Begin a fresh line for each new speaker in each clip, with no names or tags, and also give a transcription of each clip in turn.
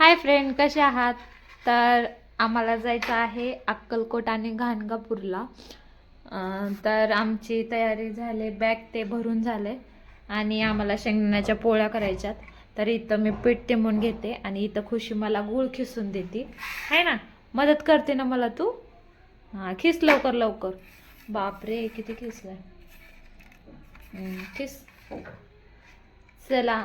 Hi friend कसे आहात? तर आम्हाला जायचं आहे अक्कलकोट आणि घाणगापूरला. तर आमची तयारी झाली बॅग ते भरून झाले आणि आम्हाला शेंगदाण्याच्या पोळ्या करायच्यात. तर इथं मी पीठ टिमून घेते आणि इथं खुशी मला गूळ खिसून देते. आहे ना? मदत करते ना मला तू? हां खिस लवकर लवकर. बापरे किती खिसलं खिस. चला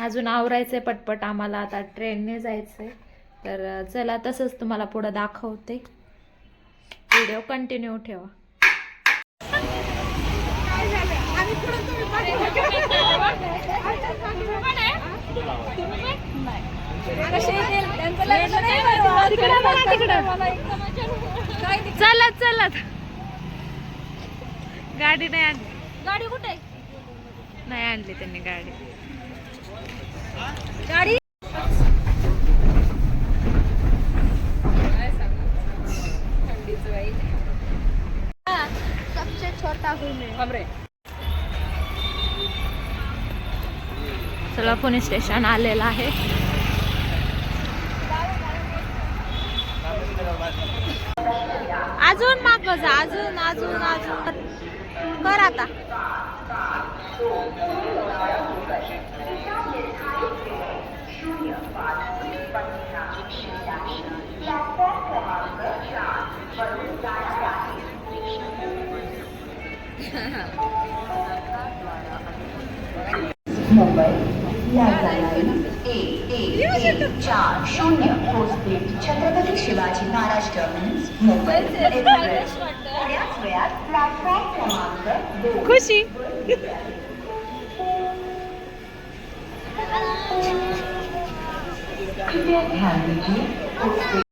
अजून आवरायचंय पटपट आम्हाला. आता ट्रेनने जायचंय. तर अं, चला तसंच तुम्हाला पुढं दाखवते. व्हिडिओ कंटिन्यू ठेवा. चलत चलत गाडी नाही आणली.
गाडी कुठे?
नाही आणली त्यांनी गाडी.
गाडी सबसे छोटा हूँ मैं
चला पुणे स्टेशन आलेलं आहे. अजून माग जा अजून अजून अजून. कर आता.
चार शून्य छत्रपती शिवाजी महाराज एक्सप्रेस थोड्याच क्रमांक
खुशी
कृपया ध्यान दीजिए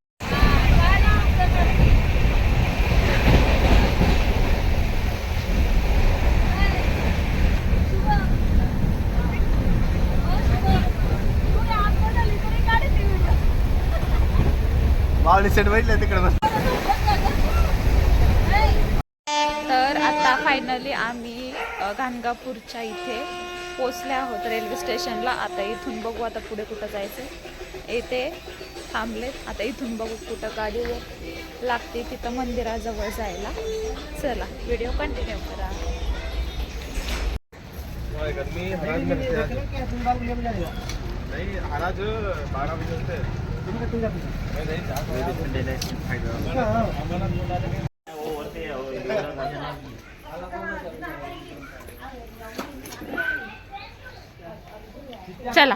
तर आता फायनली आम्ही गाणगापूरच्या इथे पोचले आहोत रेल्वे स्टेशनला. आता इथून बघू आता पुढे कुठं जायचं. येथे थांबलेत. आता इथून बघू कुठं गाडीवर लागते तिथं मंदिराजवळ जायला. चला व्हिडिओ कंटिन्यू करा.
नहीं
चला.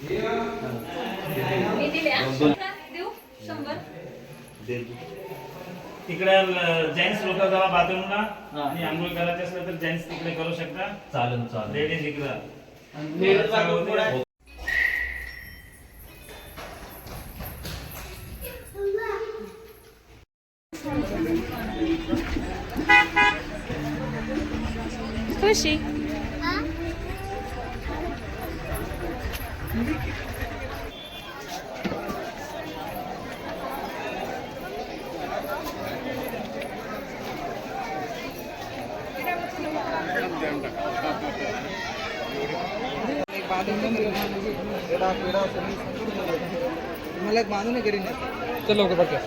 आणा.
एक झोप मारावी
तिकडे जेंट्स लोक जरा बाथरूमला आणि आंघोळ करायचे असलं तर जेंट्स तिकडे करू शकता.
चालेल चालेल.
लेडीज इकडं?
खुशी.
मला एक बांधून करीन चल लवकर पटकन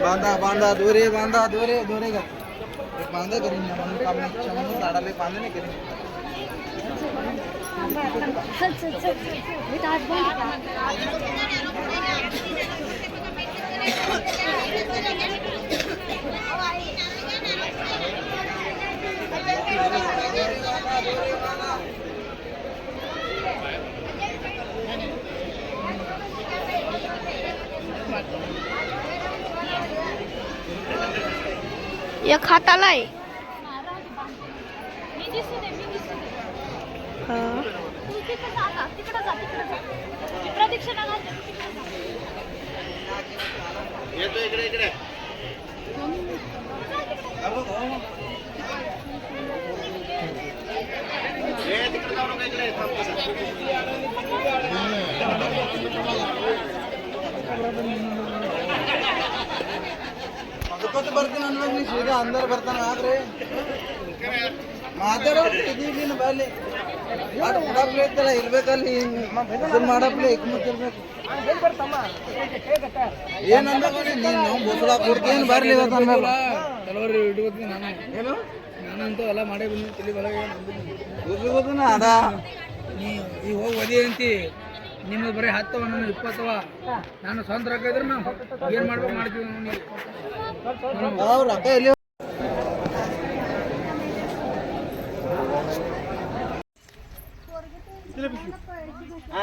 बांधा बांधा दोरे बांधा दोरे दोरे एक बांधा म्हणून काम नाही म्हणून झाडाला बांधणे करीन
चल चल चल मी तर आज बंद एक हाताला आहे
मी दिसू दे मी दिसू दे तू तिकडे जा आता, तिकडे जा तिकडे जा मी प्रदक्षिणा घालते तू तिकडे जा.
ಅದಕ್ಕೋತ ಬರ್ತೀನಿ ಅನ್ಬೇಕು ನೀ ಸೀದಾ ಅಂದರ್ ಬರ್ತಾನ ಆದ್ರೆ ಮಾತಾಡೋ ಇದೀಗಿನ ಬಾಲಿ ಅದು ಬಿಡಪ್ಲೆ ಇತ್ತಲ್ಲ ಇರ್ಬೇಕಲ್ಲಿ. ಮಾಡಪ್ಲೆ ಇರ್ಬೇಕು. ಏನಂದ ನೀನ್ ನಾವು ಬೋಸಳ ಕೊಡ್ತೀನಿ ಬರ್ಲಿ ಇವತ್ತು ಅನ್ಬೇಕು? ಕೆಲವರು ಇಡ್ಬೇಕು ನಾನು. ಏನು? ನಾನಂತೂ ಎಲ್ಲ ಮಾಡೇ ಬಂದು ಹೋಗ್ಬೋದನ ಅದ.
ನೀ ಈಗ ಹೋಗಿ ಒದಿ ಅಂತಿ ನಿಮ್ಮದು ಬರೀ ಹತ್ತವ ನನ್ನ ಇಪ್ಪತ್ತವ. ನಾನು ಸ್ವಂತ ರೊಕ್ಕ ಇದ್ರೆ ಏನ್ ಏನು ಮಾಡ್ಬೇಕು ಮಾಡ್ತೀವಿ
ಅವ್ರ ರೊಕ್ಕ ಎಲ್ಲಿ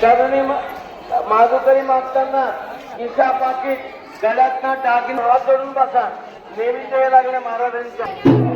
चरणी माधुकरी मागताना किसा पाकिट गळ्यातनं टाकीन हात जोडून बसा. नेहमीच्या वेळ लागले महाराजांच्या.